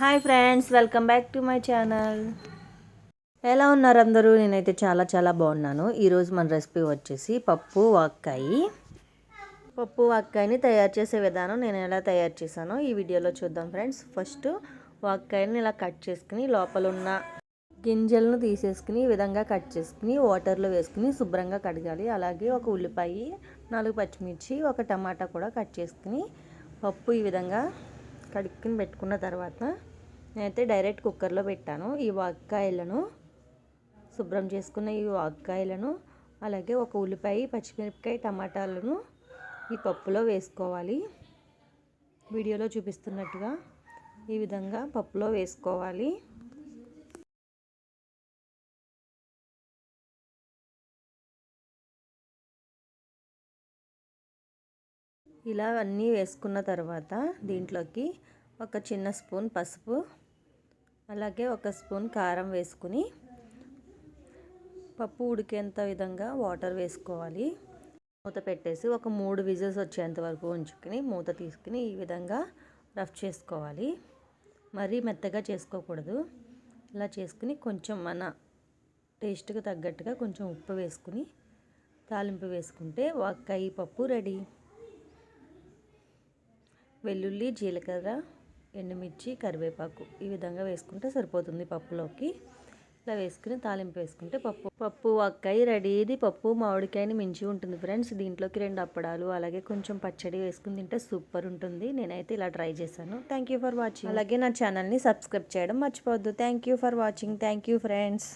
Hi friends welcome back to my channel ఎలా ఉన్నారు అందరూ? నేనైతే చాలా చాలా బాగున్నాను. ఈరోజు మన రెసిపీ వచ్చేసి పప్పు వాక్కాయి. పప్పు వాక్కాయని తయారు చేసే విధానం నేను ఎలా తయారు చేశానో ఈ వీడియోలో చూద్దాం ఫ్రెండ్స్. ఫస్ట్ వాక్కాయని ఇలా కట్ చేసుకుని లోపల ఉన్న గింజలను తీసేసుకుని ఈ విధంగా కట్ చేసుకుని వాటర్లో వేసుకుని శుభ్రంగా కడగాలి. అలాగే ఒక ఉల్లిపాయ నాలుగు పచ్చిమిర్చి ఒక టమాటా కూడా కట్ చేసుకుని పప్పు ఈ విధంగా కడుక్కుని పెట్టుకున్న తర్వాత నేనైతే డైరెక్ట్ కుక్కర్లో పెట్టాను ఈ వాక్కాయలను. శుభ్రం చేసుకున్న ఈ వాక్కాయలను అలాగే ఒక ఉల్లిపాయ పచ్చిమిరపకాయ టమాటాలను ఈ పప్పులో వేసుకోవాలి. వీడియోలో చూపిస్తున్నట్టుగా ఈ విధంగా పప్పులో వేసుకోవాలి. ఇలా అన్నీ వేసుకున్న తర్వాత దీంట్లోకి ఒక చిన్న స్పూన్ పసుపు అలాగే ఒక స్పూన్ కారం వేసుకుని పప్పు ఉడికేంత విధంగా వాటర్ వేసుకోవాలి. మూత పెట్టేసి ఒక మూడు విజిల్స్ వచ్చేంత వరకు ఉంచుకుని మూత తీసుకుని ఈ విధంగా రఫ్ చేసుకోవాలి. మరీ మెత్తగా చేసుకోకూడదు. ఇలా చేసుకుని కొంచెం మన టేస్ట్కి తగ్గట్టుగా కొంచెం ఉప్పు వేసుకుని తాలింపు వేసుకుంటే వాక్కాయి పప్పు రెడీ. వెల్లుల్లి జీలకర్ర ఎండుమిర్చి కరివేపాకు ఈ విధంగా వేసుకుంటే సరిపోతుంది పప్పులోకి. ఇలా వేసుకుని తాలింపు వేసుకుంటే పప్పు పప్పు వక్కాయ రెడీ ఇది పప్పు మామిడికాయని మించి ఉంటుంది ఫ్రెండ్స్. దీంట్లోకి రెండు అప్పడాలు అలాగే కొంచెం పచ్చడి వేసుకుని తింటే సూపర్ ఉంటుంది. నేనైతే ఇలా ట్రై చేశాను. Thank you for watching. అలాగే నా ఛానల్ని సబ్స్క్రైబ్ చేయడం మర్చిపోవద్దు. Thank you for watching. Thank you friends.